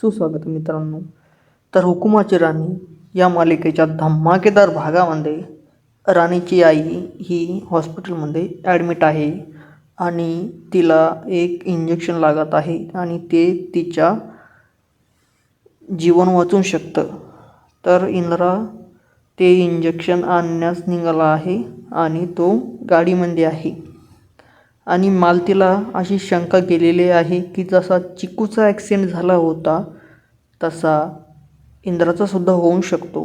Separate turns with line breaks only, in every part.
सुस्वागत मित्रांनो. तर हुकुमाची राणी या मालिकेच्या धमाकेदार भागामध्ये राणीची आई ही हॉस्पिटलमध्ये ॲडमिट आहे आणि तिला एक इंजेक्शन लागत आहे आणि ते तिच्या जीवन वाचू शकतं. तर इंद्रा ते इंजेक्शन आणण्यास निघाला आहे आणि तो गाडीमध्ये आहे. आणि मालतीला अशी शंका केलेली आहे की जसा चिकूचा ॲक्सिडेंट झाला होता तसा इंद्राचासुद्धा होऊ शकतो.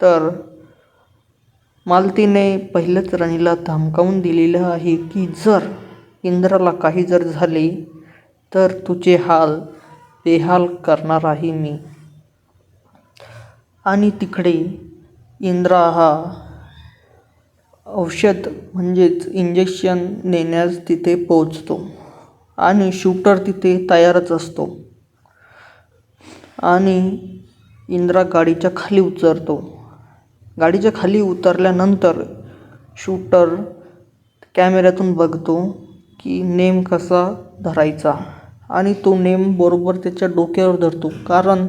तर मालतीने पहिल्याच राणीला धमकावून दिलेलं आहे की जर इंद्राला काही जर झाले तर तुझे हाल बेहाल करणार आहे मी. आणि तिकडे इंद्रा हा औषध म्हणजेच इंजेक्शन नेण्यास तिथे पोहोचतो आणि शूटर तिथे तयारच असतो. आणि इंद्रा गाडीच्या खाली उतरतो. गाडीच्या खाली उतरल्यानंतर शूटर कॅमेऱ्यातून बघतो की नेम कसा धरायचा आणि तो नेम बरोबर त्याच्या डोक्यावर धरतो. कारण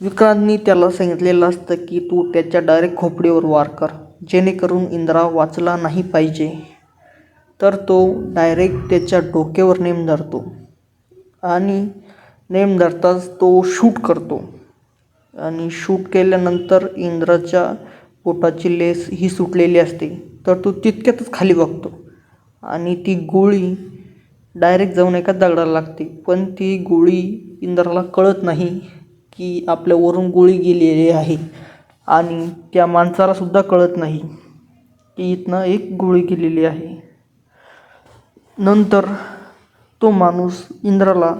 विक्रांतनी त्याला सांगितलेलं असतं की तू त्याच्या डायरेक्ट खोपडीवर वार कर. जेणेकरून इंद्रा वाचला नाही पाहिजे. तर तो डायरेक्ट त्याच्या डोक्यावर नेम धरतो. आणि नेम धरताच तो शूट करतो. आणि शूट केल्यानंतर इंद्राच्या पोटाची लेस ही सुटलेली असते. तर तो तितक्यातच खाली बघतो. आणि ती गोळी डायरेक्ट जाऊन एका दगडाला लागते. पण ती गोळी इंद्राला कळत नाही की आपल्यावरून गोळी गेलेली आहे. आणि त्या माणसालासुद्धा कळत नाही की इथनं एक गोळी गेलेली आहे. नंतर तो माणूस इंद्राला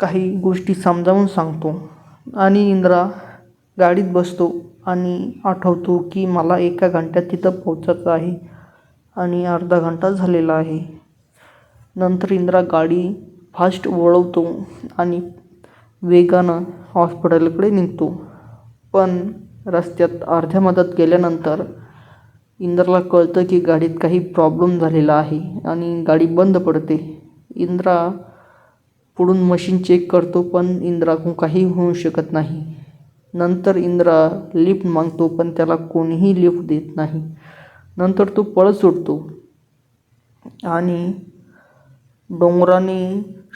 काही गोष्टी समजावून सांगतो आणि इंद्रा गाडीत बसतो आणि आठवतो की मला एका घंट्यात तिथं पोहोचायचं आहे आणि अर्धा घंटा झालेला आहे. नंतर इंद्रा गाडी फास्ट वळवतो आणि वेगानं हॉस्पिटलकडे निघतो. पण रस्त्यात अर्ध्या मधात गेल्यानंतर इंद्राला कळतं की गाडीत काही प्रॉब्लेम झालेला आहे आणि गाडी बंद पडते. इंद्रा पुढून मशीन चेक करतो पण इंद्राकडून काही होऊ शकत नाही. नंतर इंद्रा लिफ्ट मागतो पण त्याला कोणीही लिफ्ट देत नाही. नंतर तो पळत सुटतो आणि डोंगराने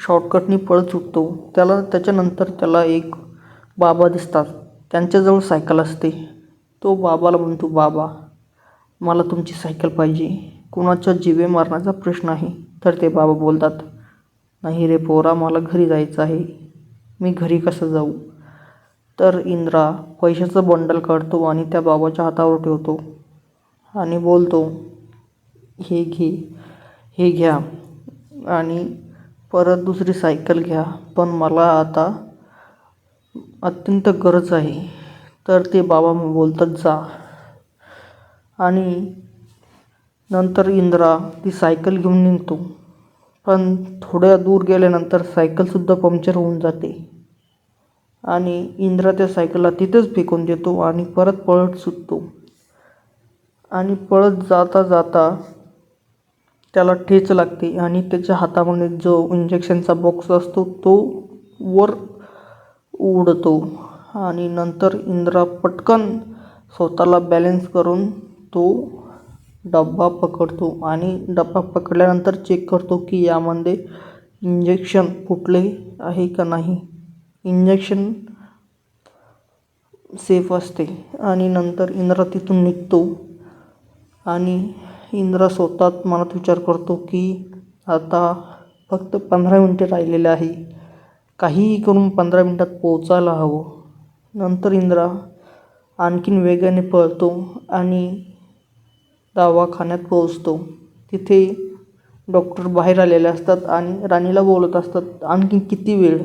शॉर्टकटनी पळत सुटतो. त्याला त्याच्यानंतर त्याला एक बाबा दिसतात. त्यांच्याजवळ सायकल असते. तो बाबाला म्हणतो बाबा मला तुमची सायकल पाहिजे. कुणाच्या जिवे मारण्याचा प्रश्न आहे. तर ते बाबा बोलतात नाही रे पोरा मला घरी जायचं आहे. मी घरी कसं जाऊ? तर इंद्रा पैशाचं बंडल काढतो आणि त्या बाबाच्या हातावर ठेवतो आणि बोलतो हे घे हे घ्या आणि परत दुसरी सायकल घ्या. पण मला आता अत्यंत गरज आहे. तर ते बाबा बोलतात जा. आणि नंतर इंद्रा ती सायकल घेऊन निघतो. पण थोड्या दूर गेल्यानंतर सायकलसुद्धा पंक्चर होऊन जाते. आणि इंद्रा त्या सायकलला तिथेच फेकून देतो आणि परत पळत सुटतो. आणि पळत जाता जाता त्याला ठेच लागते आणि त्याच्या हातामध्ये जो इंजेक्शनचा बॉक्स असतो तो वर उडतो आणि नंतर इंद्रा पटकन स्वतःला बॅलेन्स करून तो डब्बा पकडतो आणि डब्बा पकडल्यानंतर चेक करतो की यामध्ये इंजेक्शन फुटले आहे का नाही. इंजेक्शन सेफ असते आणि नंतर इंद्रा तिथून निघतो आणि इंद्रा स्वतःच मनात विचार करतो की आता फक्त पंधरा मिनटे राहिलेले आहे. काहीही करून पंधरा मिनटात पोचायला हवं. नंतर इंद्रा आणखीन वेगाने पळतो आणि दवाखान्यात पोहोचतो. तिथे डॉक्टर बाहेर आलेले असतात आणि राणीला बोलत असतात आणखी किती वेळ?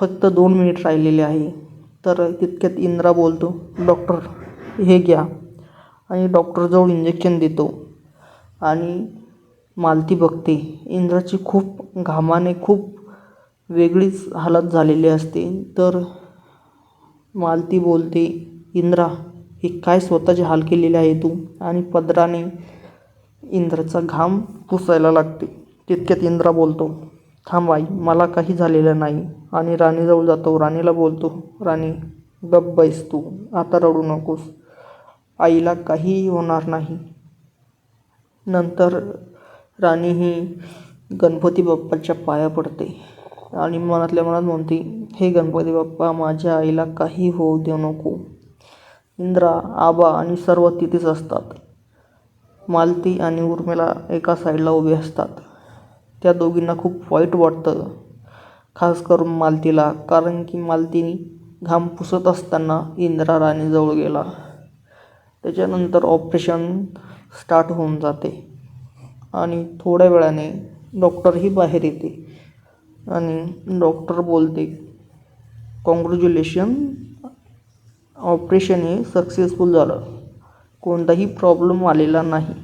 फक्त दोन मिनिट राहिलेले आहे. तर तितक्यात इंद्रा बोलतो डॉक्टर हे घ्या. आणि डॉक्टरजवळ इंजेक्शन देतो आणि मालती बघते. इंद्राची खूप घामाने खूप वेगळीच हालत झालेली असते. तर मालती बोलते इंद्रा हे काय स्वतःचे हाल केलेले आहे तू? आणि पदराने इंद्राचा घाम पुसायला लागते. तितक्यात इंद्रा बोलतो थांब आई मला काही झालेलं नाही. आणि राणीजवळ जातो राणीला बोलतो राणी गप्प बैस तू आता रडू नकोस. आईला काहीही होणार नाही. नंतर राणी ही गणपती बाप्पाच्या पाया पडते. आणि मनातल्या मनात म्हणते हे गणपती बाप्पा माझ्या आईला काही होऊ देऊ नको. इंद्रा आबा आणि सर्व तिथेच असतात. मालती आणि उर्मिला एका साईडला उभे असतात. त्या दोघींना खूप वाईट वाटतं खास करून मालतीला कारण की मालतीने घाम पुसत असताना इंद्रा राणीजवळ गेला. त्याच्यानंतर ऑपरेशन स्टार्ट होऊन जाते आणि थोड्या वेळाने डॉक्टरही बाहेर येते. आणि डॉक्टर बोलते कॉंग्रॅच्युलेशन ऑपरेशन हे सक्सेसफुल झालं. कोणताही प्रॉब्लेम आलेला नाही.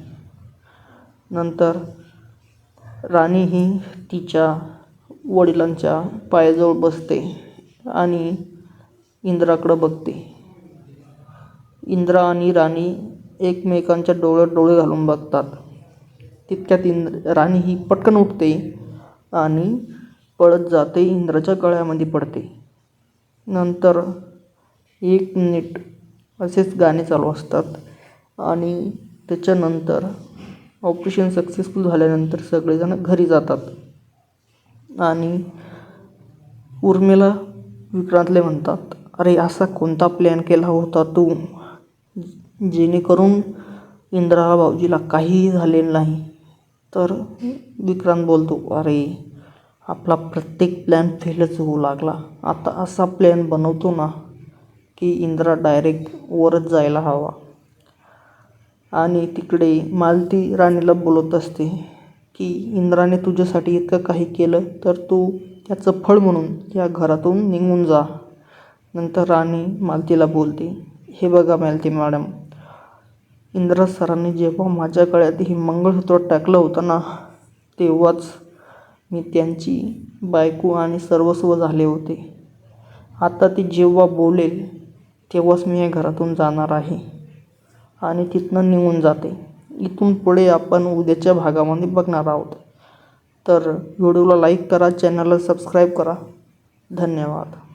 नंतर राणी ही तिच्या वडिलांच्या पायाजवळ बसते आणि इंद्राकडं बघते. इंद्रा आणि राणी एकमेकांच्या डोळ्यात डोळे घालून बघतात. तितक्यात इंद्र राणी ही पटकन उठते आणि पळत जाते इंद्राच्या गळ्यामध्ये पडते. नंतर एक मिनिट असेच गाणे चालू असतात. आणि त्याच्यानंतर ऑपरेशन सक्सेसफुल झाल्यानंतर सगळेजण घरी जातात. आणि उर्मिला विक्रांतले म्हणतात अरे असा कोणता प्लॅन केला होता तू? जेणेकरून इंद्रा भाऊजीला काहीही झालेलं नाही. तर विक्रांत बोलतो अरे आपला प्रत्येक प्लॅन फेलच होऊ लागला. आता असा प्लॅन बनवतो ना की इंद्रा डायरेक्ट वरच जायला हवा. आणि तिकडे मालती राणीला बोलत असते की इंद्राने तुझ्यासाठी इतकं काही केलं तर तू त्याचं फळ म्हणून या घरातून निघून जा. नंतर राणी मालतीला बोलते हे बघा मालती मॅडम इंद्रा सरांनी जेव्हा माझ्या गळ्यात ही मंगळसूत्र टाकलं होतं ना तेव्हाच मी त्यांची बायको आणि सर्वस्व झाले होते. आता ती जेव्हा बोलेल तेव्हाच मी या घरातून जाणार आहे आणि तिथनं निघून जाते. इथून पुढे आपण उद्याच्या भागामध्ये बघणार आहोत. तर व्हिडिओला लाईक करा चॅनलला सबस्क्राईब करा. धन्यवाद.